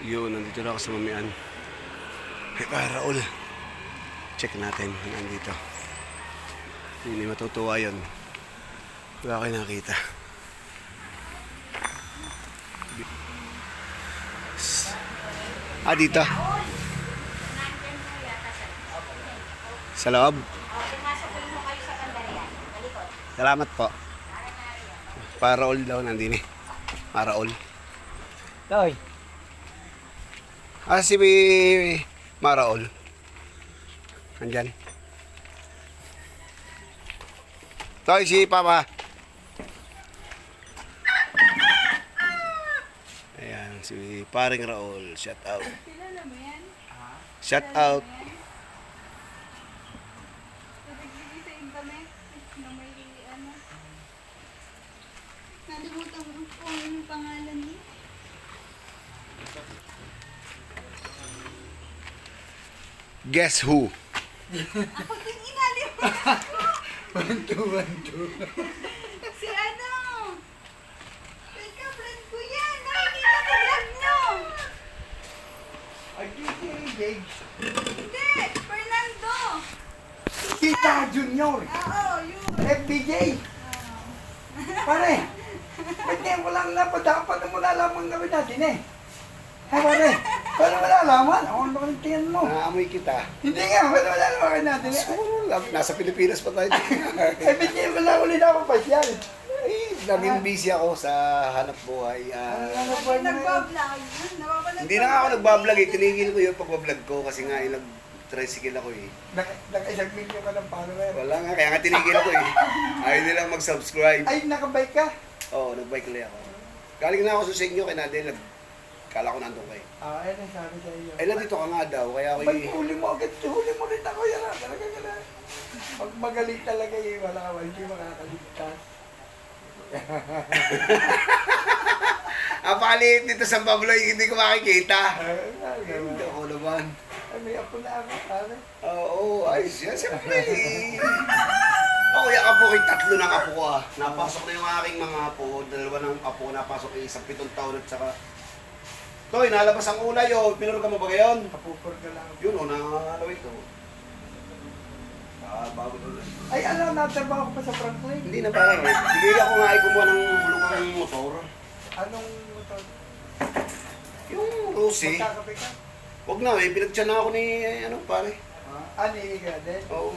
Yun, nandito na ako sa mamian. Hey, para Raul. Check natin kung nandito. Hindi matutuwa yun. Wala kayo nakita. Ah, dito. Sa loob. Salamat po. Para all daw nandini. Para all. Toy. Ah, si Maraol. Andyan. Toy, si Papa. Ayan, si paring Raul. Shout out. Shout out. Ano. Nalimutan ko yung pangalan niya. Guess who? Ako din inalimutan ko. One, two, one, two. Si ano? Teka, friend ko yan. Nakikita ko vlog nyo. Ay, engage. Hindi, Fernando. Kita Junior. Oo, yun. FBJ. Pare. Ba't ngayon ko lang napadapat na malalaman kami natin eh. Ha, pare. Paano malalaman? Ako ano ang tingin mo? Naamoy kita. Hindi nga, paano malalaman natin eh. Nasa Pilipinas pa tayo. Eh, ba't ngayon lang ulit ako pasyal? Ay, naging busy ako sa hanap buhay. Ah, Ano ba na yun? Nagbablog. Hindi na nga ako nagbablog eh. Tinigil ko yun pagbablog ko kasi nga yung nag-tricycle ako eh. Naka- Naka-isang million ka ng follower. Wala nga, kaya nga tinigil ako eh. Ayaw nilang mag-subscribe. Ay, nakabike ka? Oo, oh, nag-bike ulit ako. Galing na ako sa inyo kay Nadel. Nag... Kala ko nandun kayo. Ah, ayun ang sabi sa iyo. Ay, nandito ka nga daw. Kaya ako eh. huli mo agad? Huli mo rin ako yan. ah. Talaga ka na. Pag magaling talaga eh, wala ka, hindi makakaligtas. Ang palit dito sa Pablo, hindi ko makikita. Ah, Ay, naman. Hindi ako naman. Ay, may apo na ako, pare. Oo, ayos yan. Siyempre. Ako, yung apo ko, yung tatlo ng apo ko ah. Napasok na yung aking mga apo. Dalawa ng apo napasok yung isang pitong taon at saka... Toy, nalabas ang una yun. Pinuro ka mo ba ngayon? Kapupor ka lang. Yun o, nangangalaw ito. Ah, bago doon. Ay, ano, natrabaho ko pa sa Franklin. Hindi na parang. Bigay ako nga ay kumuha ng bulungan ng motor. Anong motor? Yung Rusi. Magkakape ka? Huwag na eh, pinagtyan na ako ni, ano, pare. Ah, ni Gaden. Oo.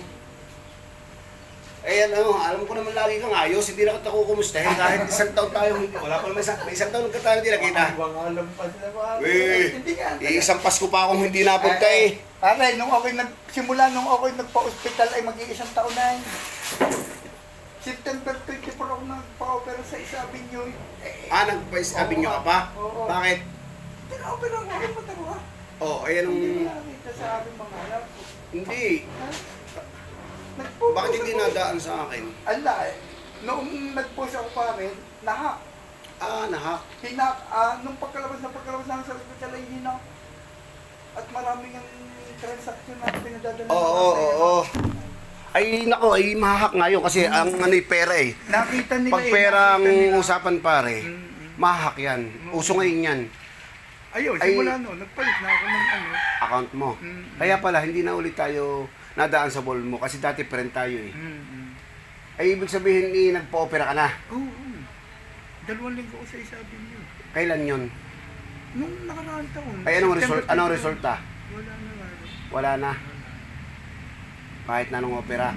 Eh, ano, alam ko naman lagi kang ayos, hindi na kita kukumustahin kahit isang taon tayo, hindi- wala pa naman isang, may isang taon ka tayo hindi nakita. Ibang alam pa sila pare. Eh, Hindi eh, isang Pasko pa akong hindi napunta eh. Pare, nung ako'y nagsimula, nung ako'y nagpa-hospital ay mag-iisang taon na yun. September 24 ako nagpa-opera sa isa Avenue. Eh, Ah, nagpa-sabi nyo ka pa? Oo. Bakit? Tina-opera ko ako matagawa. Oh, ayan Hindi ang... nakita sa aking mga anak. Hindi. Ha? Nag-post Bakit hindi ako. nadaan sa akin? Ala eh. Noong nag-post ako pa rin, nahak. Ah, nahak. Hinak, ah, nung pagkalabas na pagkalabas na ako sa hospital ay hinak. At maraming ang transaction na pinadadala. Oo, oo, oo. Ay, nako, ay mahak nga yun kasi ang ano yung pera eh. Nakita nila Pag eh, nakita nila. usapan pare, Mm, mahak yan. Uso ngayon yan. Ayun, Ay- simula no, nagpalit na ako ng ano. Account mo. Mm. Kaya pala, hindi na ulit tayo nadaan sa ball mo kasi dati friend tayo eh. Mm-hmm. Ay, ibig sabihin ni nagpa-opera ka na. Oo, oo. Dalawang linggo ko sa isabi niyo. Kailan yun? Nung nakaraang taon. Ay, anong result? Anong 22. resulta? Wala na. Wala na. Kahit na nung opera.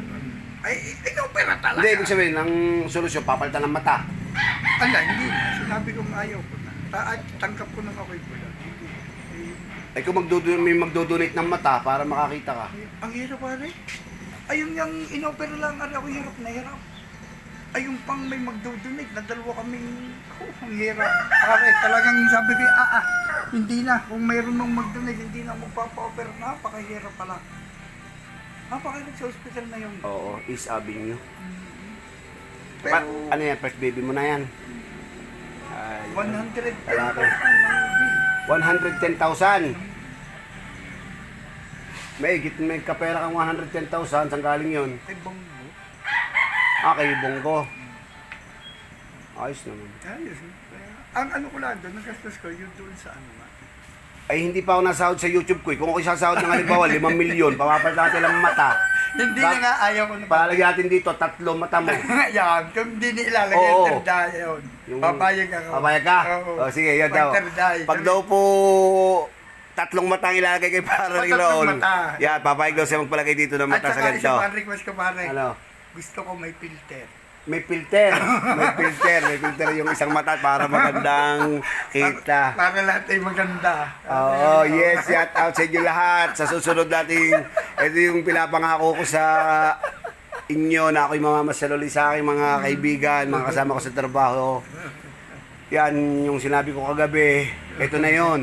Ay, ikaw pera talaga. Hindi, ibig sabihin, ang solusyon, papalitan ng mata. Ala, hindi. Sinabi ko ayaw ko na. Ta at tangkap ko nang ako'y pula. Ay, kung magdodo, may magdodonate ng mata para makakita ka. ang hirap pare. Ayun yung inopera lang, ano ako hirap na hirap. Ayun pang may magdodonate na dalawa kaming, oh, ang hirap. Pare, talagang sabi ko, ah, ah, hindi na. Kung mayroon nung magdonate, hindi na magpapa-opera. Napakahirap pala. Napakahirap sa hospital na yun. Oo, is abing nyo. Pero, Pa, ano yan, first baby mo na yan? Ay, 100 Lalaki. 110,000. May git may kapera kang 110,000, saan galing yun? Ay, banggo. Ah, kay Bongo. Ayos naman. Ayos. Ang ano ko lang doon, nagastos ko, yun doon sa ano nga. Ay, hindi pa ako nasahod sa YouTube ko. eh. Kung ako sasahod ng halimbawa, 5 milyon, papapalit natin lang mata. Hindi na nga ayaw ko na. Palagyan natin dito, tatlo mata mo. Yan, kung hindi ni ilalagay Oo. yung terdaya yun. Papayag ako. Papayag ka? Oo. O, sige, yan daw. Pag. Pag daw po tatlong mata ang ilalagay kay para tatlong Raul. mata. Yan, papayag daw siya magpalagay dito ng At mata sa saka ganito. isa pang request ko pare. Ano? Gusto ko may filter. May filter. May filter. May filter yung isang mata para magandang kita. Para lahat ay maganda. Oo, yes, shout out sa inyo lahat. Sa susunod natin, ito yung pinapangako ko sa inyo na ako'y mamamasal sa aking mga kaibigan, mga kasama ko sa trabaho. Yan yung sinabi ko kagabi. Ito na yon.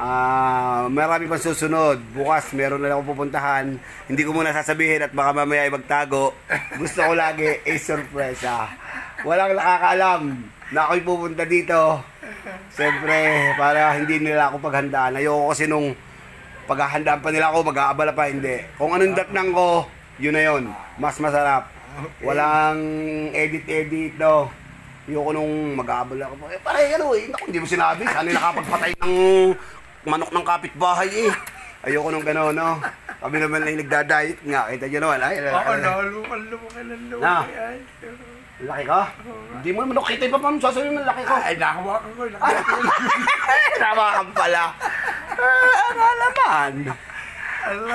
Ah, marami pang susunod. Bukas meron na akong pupuntahan. Hindi ko muna sasabihin at baka mamaya ay magtago. Gusto ko lagi ay sorpresa. Walang nakakaalam na ako'y pupunta dito. Siyempre, para hindi nila ako paghandaan. Ayoko kasi nung paghahandaan pa nila ako, mag-aabala pa, hindi. Kung anong datnang ko, yun na yun. Mas masarap. Walang edit-edit, no. Ayoko nung mag-aabala ako. Eh, pare, ano eh. Naku, hindi mo sinabi. Sana nakapagpatay ng manok ng kapitbahay eh. Ayoko nung gano'n, no. Kami naman ay nagda-diet nga. Kita nyo naman, ay. Oo, nalukan lumakan ng lumaki. Ay, Laki ka? Hindi mo naman nakita pa pa. Sasabihin mo laki ko. ay nakawakan ko. nakawakan ko. Tama ka pala. Ah, nga naman. Ala,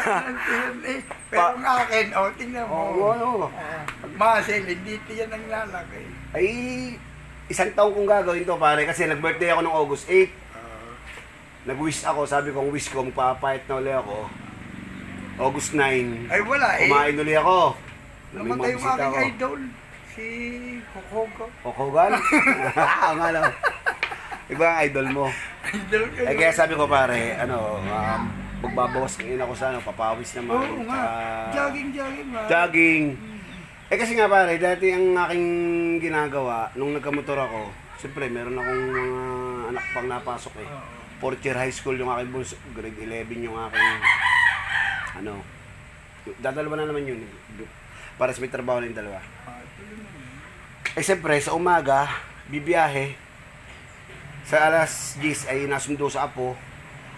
yan eh. Pero ang akin, oh, tingnan mo. Oo, ano. Ah, Muscle, hindi yan ang lalaki. Ay, isang taon kong gagawin to pare kasi nag-birthday ako ng August 8. Nag-wish ako, sabi kong wish ko, magpapayat na uli ako. August 9. Ay wala eh. Kumain uli ako. May Namatay yung bisita aking ako. idol. Si Kokogo. Kokogan? Ang ano. Iba ang idol mo. Idol ko Eh kaya sabi ko pare, ano, um, magbabawas ng ina ko sa ano, papawis naman. Oo nga. Tsaka- Jogging, jogging. ma. Jogging. Eh kasi nga pare, dati ang aking ginagawa, nung nagkamotor ako, siyempre meron akong mga anak pang napasok eh. Oo. Fourth year high school yung aking bunso, grade 11 yung aking, ano, dadalawa na naman yun. Para sa may trabaho na yung dalawa. Eh siyempre, sa umaga, bibiyahe. Sa alas 10 ay nasundo sa apo.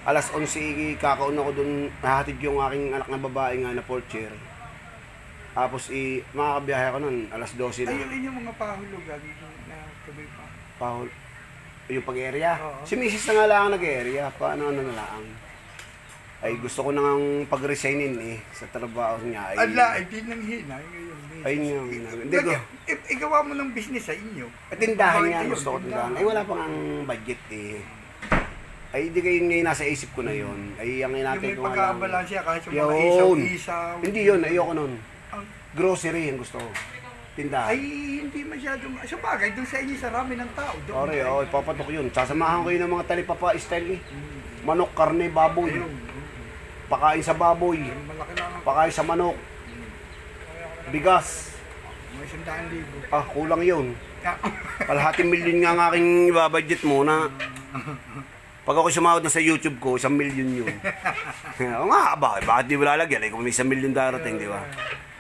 Alas 11 kakaon ako dun, nahatid yung aking anak na babae nga na fourth year. Tapos i makakabiyahe ako nun, alas 12 na. Ayun yun yung mga pahulugan na tuloy pa. Pahol. Yung pag-area. Oo. Si Mrs. na nga lang ang nag-area. Paano ano na lang. Ay gusto ko nang pag-resignin eh sa trabaho niya. Ay, Ala, hindi nang hina. Ngayon, Ayun yung ginagawa. Hindi ko. I- Igawa mo ng business sa inyo. At tindahan nga gusto ko tindahan. Ay wala pang ang budget eh. Ay hindi kayo ngayon nasa isip ko na yun. Ay ang Yung inatay may ko nga lang. pagkabalansya kahit yung mga Yun. isaw-isaw. Hindi yun, ayoko nun. Ang- Grocery ang gusto ko. Tindahan. Ay, hindi masyadong... Sa bagay, doon sa inyo, sa rami ng tao. Doon. Ore, oh, ipapatok yun. Sasamahan ko yun ng mga talipapa style eh. Manok, karne, baboy. Pakain sa baboy. Malaki lang ang... Pakain sa manok. Bigas. Mga isang daan libo. Ah, kulang yun. Ah, Kalahating milyon nga ang aking ibabudget mo na pag ako sumahod na sa YouTube ko, isang milyon yun. Oo nga, bakit? Bakit di mo lalagyan? Eh, kung may isang milyon darating, di ba?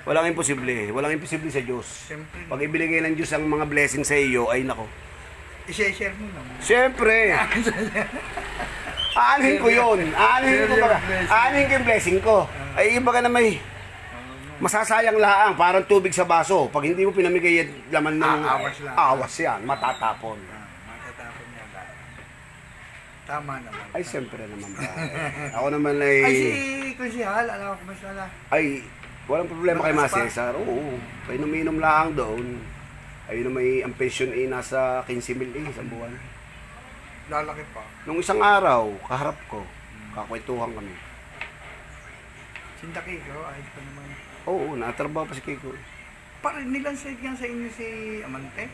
Walang imposible. Walang imposible sa Diyos. Siyempre. Pag ibinigay ng Diyos ang mga blessing sa iyo, ay nako. I-share mo naman. Siyempre! Aanhin ko yun. Aanhin ko baga. Aanhin ko yung blessing ko. Ay, iba ka na may masasayang laang, parang tubig sa baso. Pag hindi mo pinamigay yung laman ng Ah, awas lang. awas yan, matatapon. Ah, matatapon niya lang. Tama naman. Ay, siyempre naman ba. Ako naman ay... Ay, si Kunsihal, alam ko masala. Ay, walang problema kay Mas? Cesar. Oo, kay uminom lang doon. Ayun na may ang pension ay nasa 15 mil eh, sa buwan. Lalaki pa. Nung isang araw, kaharap ko, kakwentuhan kami. Sindaki ko, ayos pa naman. Oo, natrabaho pa si Kiko. Parang nilansay nga sa inyo si Amante.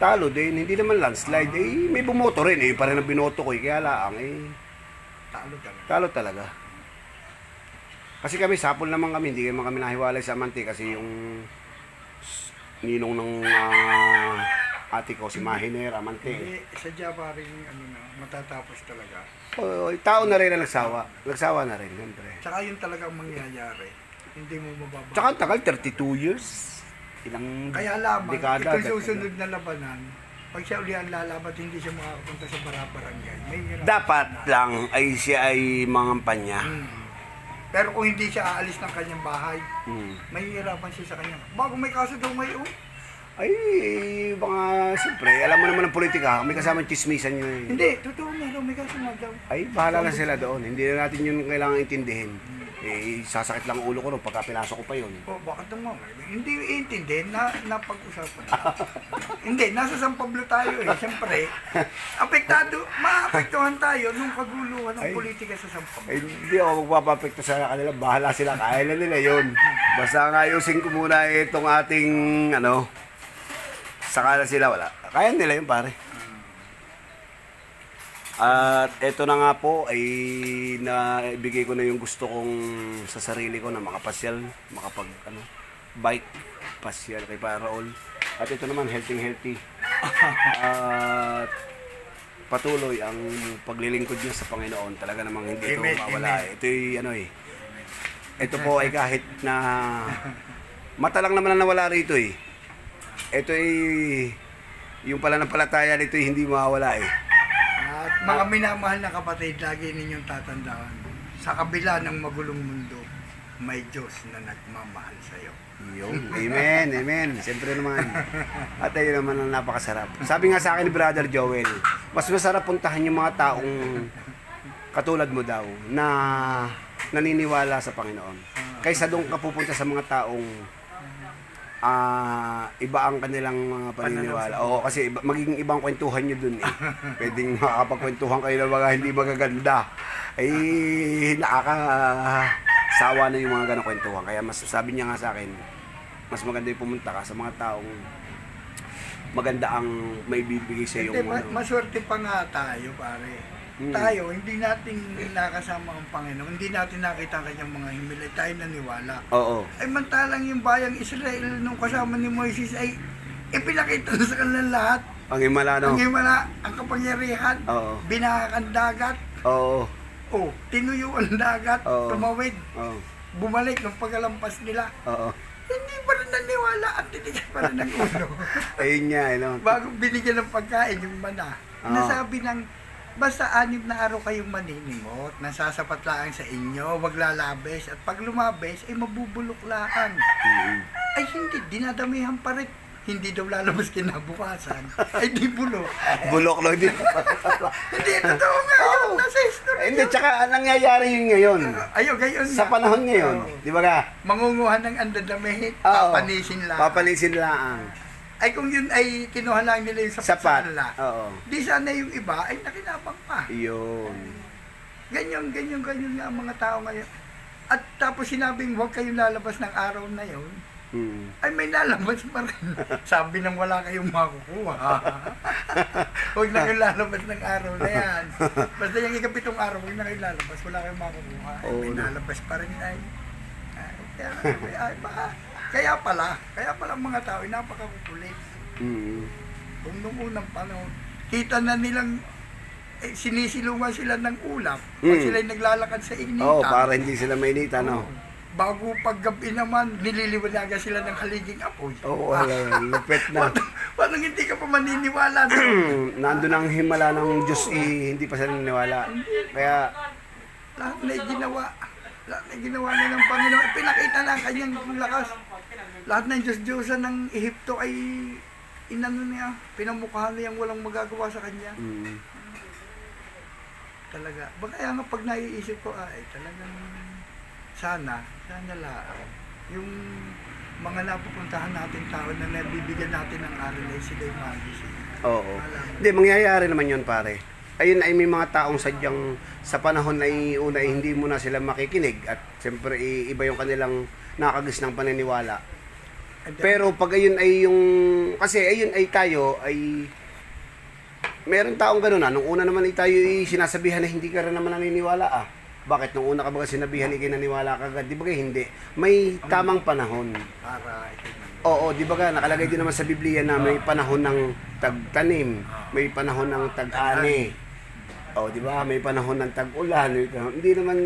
Talo din, hindi naman landslide. Eh, may bumoto rin eh, parang ang binoto ko eh, kaya laang eh. Talo talaga. Talo talaga. Kasi kami, sapol naman kami, hindi naman kami nahiwalay sa Amante kasi yung ninong ng ah, ate ko, si Mahiner, Amante. Hindi, sadya pa rin ano na, matatapos talaga. Oh, tao na rin na nagsawa. Nagsawa na rin, siyempre. Tsaka yun talagang mangyayari. Hindi mo mababa. Tsaka ang tagal, 32 years. Ilang Kaya lamang, dekada. itong dekada. susunod na labanan, Pag siya uli ang lalabat, hindi siya makakapunta sa barabarangay. May. Dapat lang ay siya ay mangampanya. Hmm. Pero kung hindi siya aalis ng kanyang bahay, Hmm. mahihirapan siya sa kanya. Bago may kaso daw ngayon. Ay, mga, siyempre, alam mo naman ang politika, may kasamang chismisan yun. eh. Hindi, totoo nga daw, may kaso nga daw. Ay, bahala na sila doon. Hindi na natin yun kailangan intindihin. Eh, sasakit lang ang ulo ko no, pagka pinasok ko pa yun. O, bakit naman? Hindi iintindihin na napag-usapan. hindi, nasa San Pablo tayo eh. Siyempre, apektado, maapektuhan tayo nung kaguluhan ng Ay. politika sa San Pablo. Eh, hindi ako magpapapekto sa kanila. Bahala sila. Kaya na nila yun. Basta nga ayusin ko muna itong ating, ano, saka na sila wala. Kaya nila yun, pare. At eto na nga po ay naibigay ko na yung gusto kong sa sarili ko na makapasyal, makapag ano, bike pasyal kay Paraol. At ito naman healthy healthy. At patuloy ang paglilingkod niya sa Panginoon. Talaga namang hindi ito Amen, mawala. amen. Ito ano eh. Ito po ay kahit na mata lang naman ang nawala rito eh. Ito ay yung pala ng palataya nito ay hindi mawawala eh. At mga minamahal na kapatid, lagi ninyong tatandaan, sa kabila ng magulong mundo, may Diyos na nagmamahal sa iyo. Yun. Amen, amen. Siyempre naman. At ayun naman ang napakasarap. Sabi nga sa akin ni Brother Joel, mas masarap puntahan yung mga taong katulad mo daw na naniniwala sa Panginoon. Kaysa doon ka pupunta sa mga taong ah iba ang kanilang mga paniniwala. Oo, kasi iba, magiging ibang kwentuhan nyo dun eh. Pwedeng makakapagkwentuhan kayo ng mga hindi magaganda. Ay, nakakasawa na yung mga ganong kwentuhan. Kaya mas sabi niya nga sa akin, mas maganda yung pumunta ka sa mga taong maganda ang may bibigay sa Hindi, yung ma- ano. maswerte pa nga tayo, pare. Hmm. Tayo, hindi natin nakasama ang Panginoon. Hindi natin nakita ang kanyang mga himilay. Tayo naniwala. Oo. Ay mantalang yung bayang Israel nung kasama ni Moises ay ipinakita na sa kanilang lahat. Ang himala no. Ang himala, ang kapangyarihan, Oo. binahak ang dagat, Oo. oh, tinuyo ang dagat, Oo. tumawid, Oo. bumalik ng pagkalampas nila. Oo. Hindi pa rin naniwala at titigas pa rin ng ulo. Ayun nga, ano. Bago binigyan ng pagkain yung mana, Oo. nasabi ng basta anim na araw kayong maninimot, nasasapat lang sa inyo, wag lalabes, at pag lumabes, ay mabubulok lang. Mm. Ay hindi, dinadamihan pa rin. Hindi daw lalabas kinabukasan. Ay di bulok. Bulok lang din. hindi, totoo nga yun. Nasa history Eh, Hindi, yun. tsaka nangyayari yun ngayon. Ayaw, gayon Sa nga. panahon ngayon, Oo. di ba ka? Mangunguhan ng andadamihit, Oo. papanisin lang. Papalisin lang. Ay kung yun ay kinuha lang nila yung sapat, sa Sapat. kanila, Oo. di sana yung iba ay nakinabang pa. Yun. Ganyan, ganyan, ganyan nga ang mga tao ngayon. At tapos sinabing huwag kayong lalabas ng araw na yon, Mm. ay may lalabas pa rin. Sabi nang wala kayong makukuha. huwag na kayong lalabas ng araw na yan. Basta yung ikapitong araw, huwag na kayong lalabas, wala kayong makukuha. Ay, Oo, may no. lalabas pa rin ay. ay kaya, ay, ay, baka, kaya pala, kaya pala mga tao napakakukulit. Mm. Kung nung unang panahon, kita na nilang eh, sinisilungan sila ng ulap pag Mm. sila'y naglalakad sa inita. Oo, para hindi sila mainita, no? Bago paggabi naman, nililiwanagan sila ng haliging apoy. Oo, wala. Lupit na. Parang hindi ka pa maniniwala. Nandun ang himala ng Diyos, eh, hindi pa sila naniwala. Kaya, Lahat na ginawa. Lahat na ginawa niya ng Panginoon. Pinakita na ang kanyang lakas. Lahat ng Diyos-Diyosan ng Ehipto ay inano niya, pinamukha niya walang magagawa sa kanya. mm, Talaga. Ba kaya nga pag naiisip ko, ay talagang sana, sana lang, yung mga napupuntahan natin tao na nabibigyan natin ng aral ay sila yung magising. oo. Hindi, mangyayari naman yun, pare. Ayun ay may mga taong sadyang sa panahon ay una ay hindi mo na sila makikinig at siyempre i- iba yung kanilang nakagis ng paniniwala. Pero pag ayun ay yung kasi ayun ay tayo ay meron taong gano'n na. Nung una naman ay tayo ay sinasabihan na hindi ka rin naman naniniwala ah. Bakit nung una ka ba sinabihan ay kinaniwala ka agad? Di ba kaya hindi? May tamang panahon. para ito Oo, di ba ka nakalagay din naman sa Biblia na may panahon ng tagtanim, may panahon ng tag-ani. Oh, di ba? May panahon ng tag-ulan. Hindi naman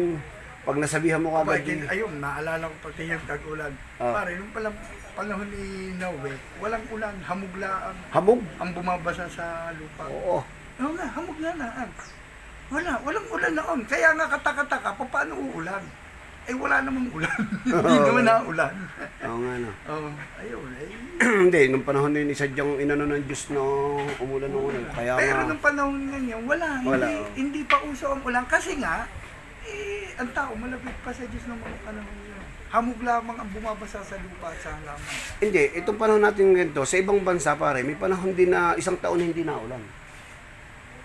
Pag nasabihan mo Aba, kagad, kin- ayun, naalala ko pati yung tag-ulan. Ah. Pare, nung palang panahon ni Noe, walang ulan, hamuglaan hamog. ang bumabasa sa lupa. Oo. Oo nga, hamog na na. Wala, walang ulan noon. Kaya nga kataka-taka, pa- paano uulan? Eh wala namang ulan. Hindi naman na ulan. Oo nga, no. Oo, ayun. Eh. Hindi, nung panahon na yun, isadyang inano ng Diyos na umulan ng ulan. Kaya Pero nga, nung panahon ngayon, wala. Wala, Hindi, oh. hindi pa uso ang ulan. Kasi nga, eh, ang tao malapit pa sa Diyos ng mga panahon yun. Hamog lamang ang bumabasa sa lupa at sa halaman. hindi, itong panahon natin ganito, sa ibang bansa pare, may panahon din na isang taon na hindi na ulan.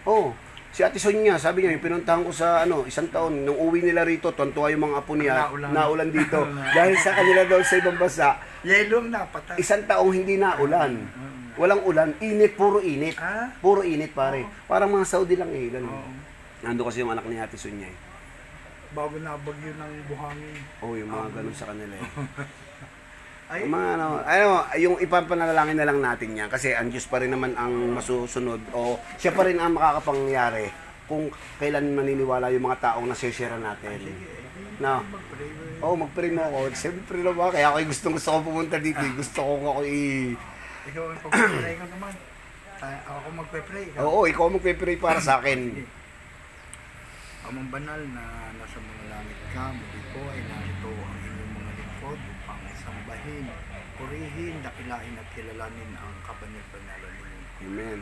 Oo. Si Ate Sonia, sabi niya, yung pinuntahan ko sa ano, isang taon, nung uwi nila rito, tontuwa yung mga apo niya, Naulan. naulan dito. Dahil sa kanila daw sa ibang bansa, Yelo ang napatay. isang taong hindi na ulan. Walang ulan, init, puro init. Ah? Puro init pare. Parang mga Saudi lang eh. Ganun. Nando kasi yung anak ni Ate Sonia eh. Bago nabagyo ng buhangin. Oh, yung mga ganun sa kanila eh. Ay, Yung mga ano, ano, yung ipapanalangin na lang natin yan kasi ang Diyos pa rin naman ang masusunod o siya pa rin ang makakapangyari kung kailan maniniwala yung mga taong nasishare natin. No. Oh, mag-pray mo ako. Siyempre naman, kaya ako gustong gusto ko pumunta dito. eh. Gusto ko ako i... Ikaw ang pag-pray ko naman. Tayo- Ako magpe-pray. Oo, ikaw magpe-pray para sa akin. Amang banal na nasa mga langit ka, muli po ay narito ang inyong mga lingkod upang sambahin, purihin, dakilain at kilalanin ang kabanal-banalan ninyo. Amen.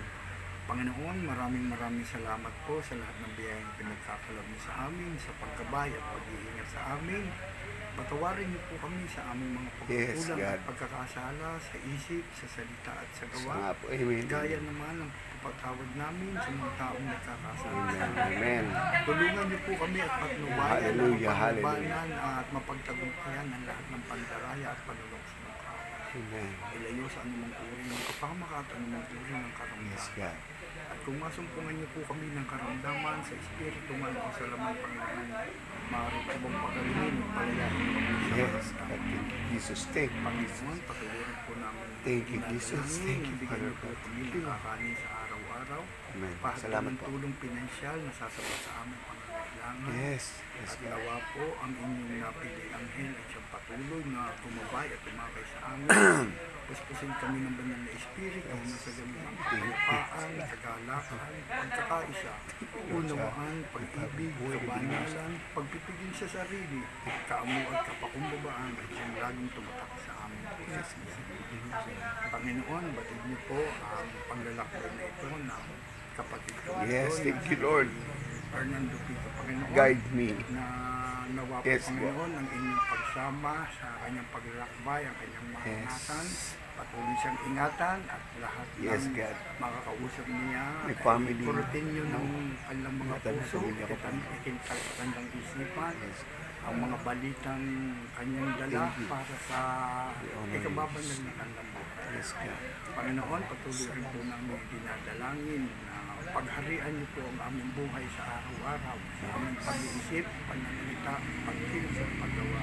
Panginoon, maraming maraming salamat po sa lahat ng biyayang pinagkakalab niyo sa amin, sa pagkabay at pag-iingat sa amin. Patawarin niyo po kami sa aming mga Yes, pagkukulang God. at pagkakasala sa isip, sa salita at sa gawa. po, amen. Gaya naman ng pagpapatawad namin sa mga taong nagkakasala. Amen. Tulungan niyo po kami at patnubayan ang pagbabanan at mapagtagumpayan ang lahat ng pandaraya at tao. Amen. Ilayo sa anumang uri ng kapamakat, anumang uri ng Yes, karamdaman. God. At kung masumpungan niyo po kami ng karamdaman sa Espiritu man o sa laman Panginoon, maaari po bang pagalingin at palayain niyo kami sa Yes, yes. God. Thank you, Jesus. Thank you. Panginoon, patuloy po namin. Thank you, Jesus. Thank you, Father God. ng kakanin sa araw-araw. Amen. Salamat po. tulong pinansyal na sasapat sa aming pangangailangan. Yes. Yes, At nawa po ang inyong napili anghel at siyang patuloy na tumabay at tumakay sa amin. Puspusin kami ng banal na espiritu na sa ganitang kapayapaan, kagalakan, pagkakaisa, unawaan, pag-ibig, kabanalan, pagpipigil sa sarili, kaamu at kapakumbabaan at siyang laging tumatak sa amin. Panginoon, batid niyo po ang panglalakbay na ito na kapatid ko. Yes, ito thank you, Lord. Fernando Pico, Panginoon Guide me. na nawa po Yes, Panginoon ang inyong pagsama sa kanyang paglalakbay, ang kanyang maranasan. Patuloy siyang ingatan at lahat Yes, ng God. makakausap niya. May family. Kurutin niyo ng kanilang mga puso, sa kanilang isipan. Ang mga balitang kanyang dala para sa ikababanal na kanilang buhay. Yes, God. Panginoon, patuloy rin po namin dinadalangin na pagharian niyo po ang aming buhay sa araw-araw, sa aming pag-iisip, pananalita, pagkilos at paggawa.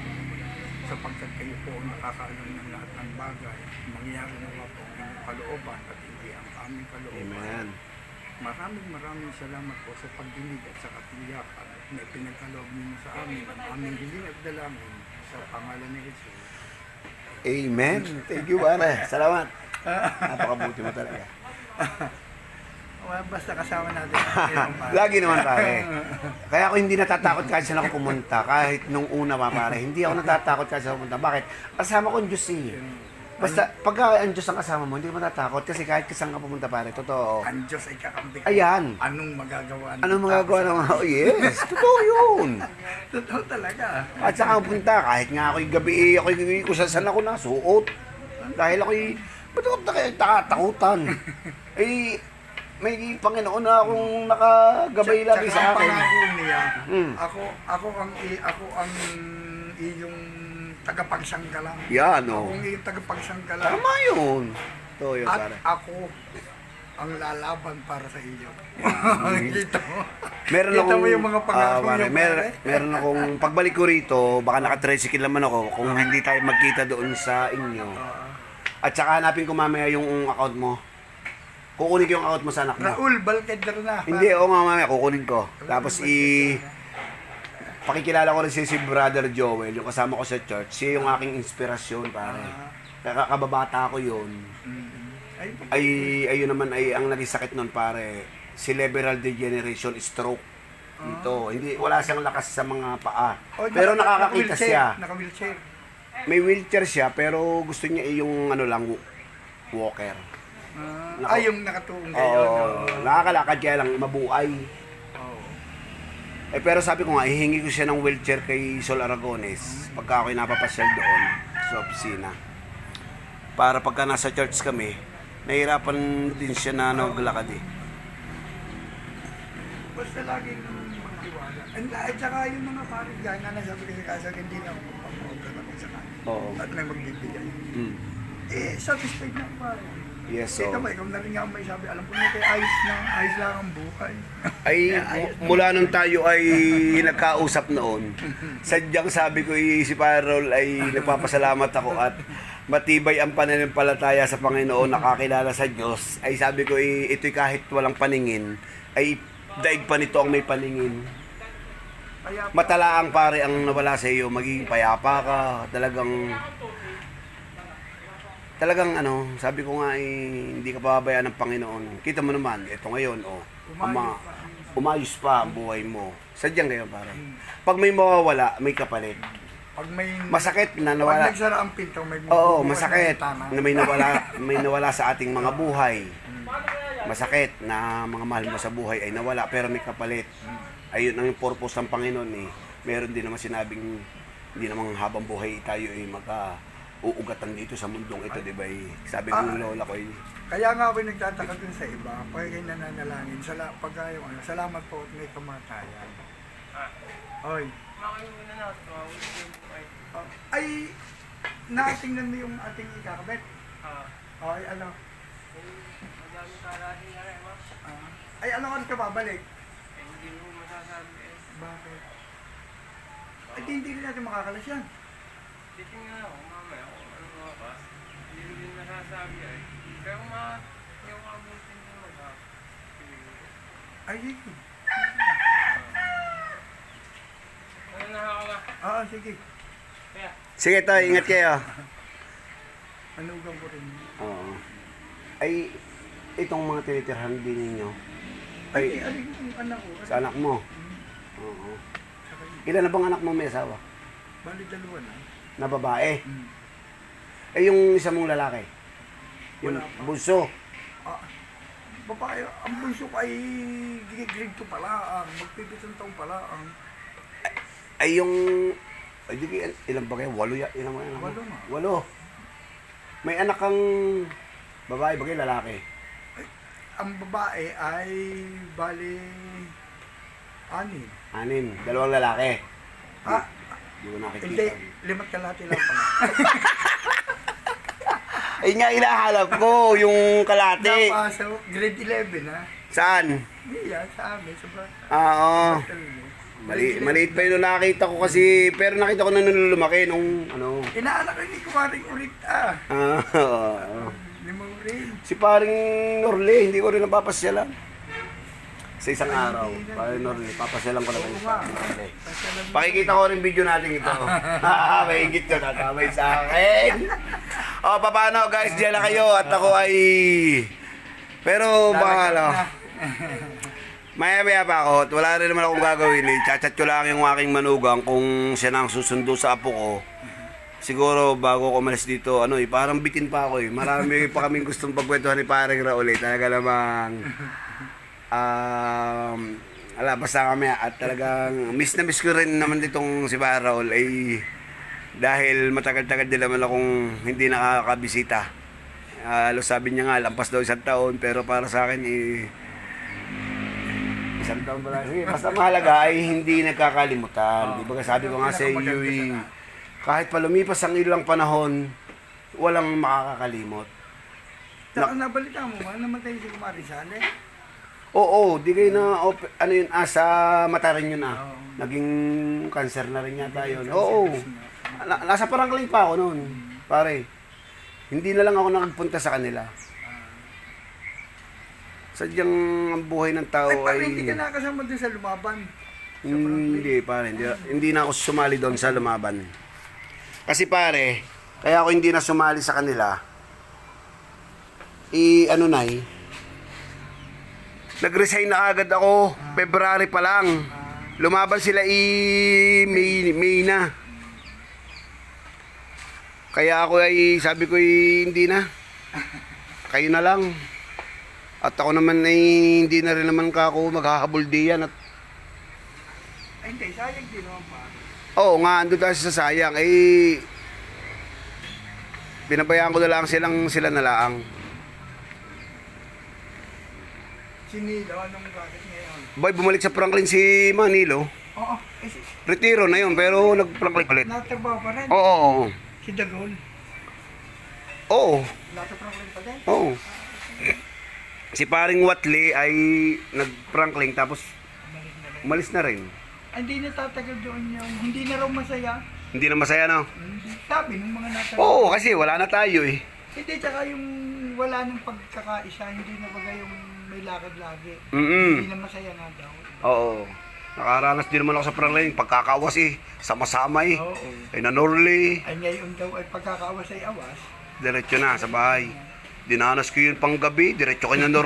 Sapagkat kayo po ang nakakaalam ng lahat ng bagay, mangyari nawa po ang inyong kalooban at hindi ang aming kalooban. Amen. Maraming maraming salamat po sa pagdinig at sa katiyakan na ipinagkaloob ninyo sa amin ang aming hiling at dalangin sa pangalan ni Jesus. Amen. Thank you, pare. Salamat. Napakabuti mo talaga. Well, basta kasama natin. Lagi naman pare. Kaya ako hindi natatakot kahit saan ako pumunta. Kahit nung una pa pare. Hindi ako natatakot kahit saan ako pumunta. Bakit? Kasama ko ang Diyos eh. Basta pagka ang Diyos ang kasama mo, hindi ka matatakot. Kasi kahit saan ka pumunta pare. Totoo. Ang Diyos ay kakampi. Ayan. Anong magagawa ng Anong magagawa ng mga... Oh, yes. Totoo yun. Totoo talaga. At saka ang punta, kahit nga ako'y gabi, ako'y kung saan ako nasuot. Dahil ako'y, ba't ako taka- takatakutan? eh, may Panginoon na akong nakagabay Tsaka lagi sa ang akin. pangako niya, Mm. ako, ako ang, ako ang iyong tagapagsanggalang. Yan, Ako o. ang iyong tagapagsanggalang. Tama yun. Ito yun, At pare. ako ang lalaban para sa iyo. Kita mo? Meron Kita akong, mo yung mga pangako ah, pare, niyo, mer, meron akong, pagbalik ko rito, baka naka-tricycle naman ako, kung hindi tayo magkita doon sa inyo. At saka hanapin ko mamaya yung account mo. Kukunin ko yung account mo sa anak mo. Raul Balquedar na. Hindi, oo nga mamaya, kukunin ko. Tapos i... pakikilala ko rin si, si Brother Joel, yung kasama ko sa church. Siya yung aking inspirasyon, pare. Ah. Kaya kababata ko yun. Mm. Ay, Ay, ayun naman ay ang naging sakit nun, pare. Cerebral degeneration, stroke. Ito, hindi wala siyang lakas sa mga paa. Pero naka- nakakakita siya. Naka-wheelchair. May wheelchair siya pero gusto niya yung ano lang walker. Ah, yung nakatuong Oo, kayo. no? nakakalakad kaya lang mabuhay. Eh pero sabi ko nga, hihingi ko siya ng wheelchair kay Sol Aragones pagka ako'y napapasyal doon sa opisina. Para pagka nasa church kami, nahirapan din siya na naglakad eh. Basta laging magtiwala. And, at saka yung mga paring gaya nga nasabi ko sa kasag, hindi na ako magpapaobra kami sa kanila. Oo. At may magbibigay. Mm. Eh, satisfied na ako pare. Yes, so. mo, ikaw na rin nga may sabi, alam ko na kayo, ayos na, ayos lang ang buhay. Ay, mu- mula nung tayo ay nagkausap noon, sadyang sabi ko eh, si Parol ay nagpapasalamat ako at matibay ang pananampalataya sa Panginoon, nakakilala sa Diyos. Ay sabi ko eh, ito'y kahit walang paningin, ay daig pa nito ang may paningin. Matalaang pare ang nawala sa iyo, magiging payapa ka, talagang talagang ano, sabi ko nga eh, hindi ka pababayaan ng Panginoon. Kita mo naman, ito ngayon, oh, ama, umayos pa ang buhay mo. Sadyang ganyan pare. Pag may mawawala, may kapalit. pag may, Masakit na pag nawala. nagsara ang pinto, may Oo, masakit na na may nawala, may nawala sa ating mga buhay. Masakit na mga mahal mo sa buhay ay nawala pero may kapalit. Ayun ang purpose ng Panginoon eh. Meron din naman sinabing hindi namang habang buhay tayo ay maka uugatan dito sa mundong ito, di ba? eh? Sabi ng lola ko eh. Kaya nga ako nagtataka dun sa iba, pag kayo nananalangin, sala, pag kayo, ano, salamat po at may kamatayan. Oy, oh, ay, natingnan mo yung ating ikakabit. Oy, ano? Ah, ay, ano ka ka babalik? Bakit? Ay, di, hindi rin natin makakalas yan. Titingnan ako mamaya kung ano mga pas. Hindi din nasasabi ay. Pero ma, yung abutin nyo mag Ay, sige. Ano na ako nga? Ah, sige. Kaya, Sige tayo, ingat kayo. Anugang ko rin. Oo. Ay, itong mga tinitirhan din ninyo. Ay, Ay, ano yung anak ko? sa anak mo. Oo. Sa kanya. Ilan na bang anak mo may asawa? Bali dalawa na. Na babae? Hmm. Eh, yung isa mong lalaki? Yung Wala pa. bunso? Ah, babae, ang bunso ko ay grade 2 pala, ang magpipitong taong pala, ang Ay, yung... Ay, di, kayo- ilan ba kayo? Walo ya? Ilan ba kayo? Walo nga. Walo. May anak kang babae ba kayo lalaki? ang babae ay bali anin. Anin. Dalawang lalaki. Ah, Hindi ko nakikita. hindi, limat kalahati lang pala. Ay nga, inahalap ko yung kalate. Napasok, grade 11 ha. Saan? Hindi yan, sa amin, sa bata. Ah, oo. Mali, 11. maliit pa yun nung nakita ko kasi, pero nakita ko na nung lumaki nung, ano, Inaanak rin ni Kumaring Urit ah. ah, oo. Ni Mang Rin. Si paring Norle, hindi ko rin napapasyalan. Sa isang araw, paring Norle, papasyalan ko na kayo sa mo. Pakikita ko rin video natin ito. Ah, May higit yun, natamay sa akin. O, paano guys, diyan na kayo at ako ay... Pero, bahala. Maya maya pa ako at wala rin naman akong gagawin eh. Chat-chat ko lang yung aking manugang kung siya nang susundo sa apo ko. Siguro bago ko umalis dito, ano eh, parang bitin pa ako eh. Marami pa kaming gustong pagkwentuhan ni Pareng Raul eh. Talaga namang, um, ala, basta kami at talagang miss na miss ko rin naman ditong si Pareng Raul eh. Dahil matagal-tagal din naman akong hindi nakakabisita. Ah, Halos sabi niya nga, lampas daw isang taon, pero para sa akin eh, isang taon pa lang. Sige, basta mahalaga ay hindi nagkakalimutan. Di ba sabi ko nga sa iyo, eh, kahit pa lumipas ang ilang panahon, walang makakakalimot. Saka nabalita mo namatay si Kumari Sale? Oo, di kayo na, op- ano yun, asa mata rin yun ah. Naging cancer na rin yata yun. Oo. Na, nasa parangling pa ako noon, pare. Hindi na lang ako nakagpunta sa kanila. Sadyang ang buhay ng tao Ay, parang ay... hindi ka nakasama doon sa lumaban. Hindi, pare. Hindi, hindi na ako sumali doon sa lumaban. Kasi pare, kaya ako hindi na sumali sa kanila. I, ano na eh. Nag-resign na agad ako. February pa lang. Lumaban sila i May, May na. Kaya ako ay sabi ko ay hindi na. Kayo na lang. At ako naman ay hindi na rin naman ka ako maghahabol diyan at Ay, hindi, sayang din naman pa. Oo nga, ando tayo sa sayang. Eh, binabayaan ko na lang silang sila na lang. Si Nilo, anong bakit ngayon? Boy, bumalik sa Franklin si Manilo. Oo, eh, si, Retiro na yun, pero nag-Franklin ulit. natatrabaho pa rin. Oo, oo, oo. Si Dagol, Oo, natatrabaho pa din. oo. Si paring Watley ay nag-Franklin tapos Balik na rin. umalis na rin. Hindi na tatagal doon yung, hindi na raw masaya. Hindi na masaya, no? Hindi. Sabi ng mga natagal. Oo, kasi wala na tayo eh. Hindi, tsaka yung wala nang pagkakaisa, hindi na baga yung may lakad lagi. Mm-mm. Hindi na masaya nga daw. Oo. Nakaranas din naman ako sa Franklin. Pagkakawas eh. Sama-sama eh. Oo. Ay nanorli. Ay ngayon daw ay pagkakaawas ay awas. Diretso na sa bahay. Dinanas ko yun pang gabi. Diretso kayo na.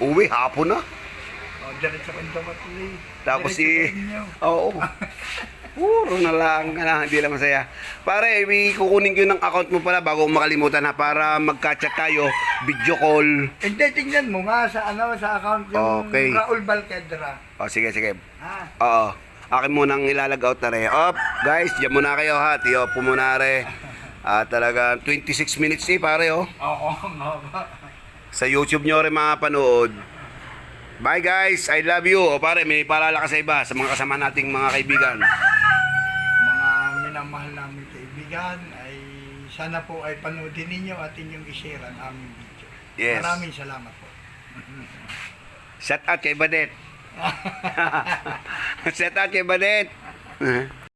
Uwi, hapon na. O, diretso kayo daw matuloy. Tapos Diretso si... kayo ninyo. Oo. Puro na lang. Ano, hindi lang masaya. Pare, kukunin ko ng account mo pala bago makalimutan ha. Para magka-chat tayo. Video call. Hindi, tingnan mo nga sa ano sa account yung Okay. Raul Balquedra. O, sige, sige. Ha? Oo. Akin munang ilalagaw na rin. Op, guys, dyan muna kayo ha. Tiyo po muna rin. Ah, talaga 26 minutes eh, pare oh. Oo, nga ba? Sa YouTube nyo rin mapanood. Bye guys, I love you. O pare, may paalala ka sa iba, sa mga kasama nating mga kaibigan. Mga minamahal namin kaibigan ay sana po ay panoodin ninyo at inyong i-share ang aming video. Yes. Maraming salamat po. Shout out kay Badet. Shout out kay Badet.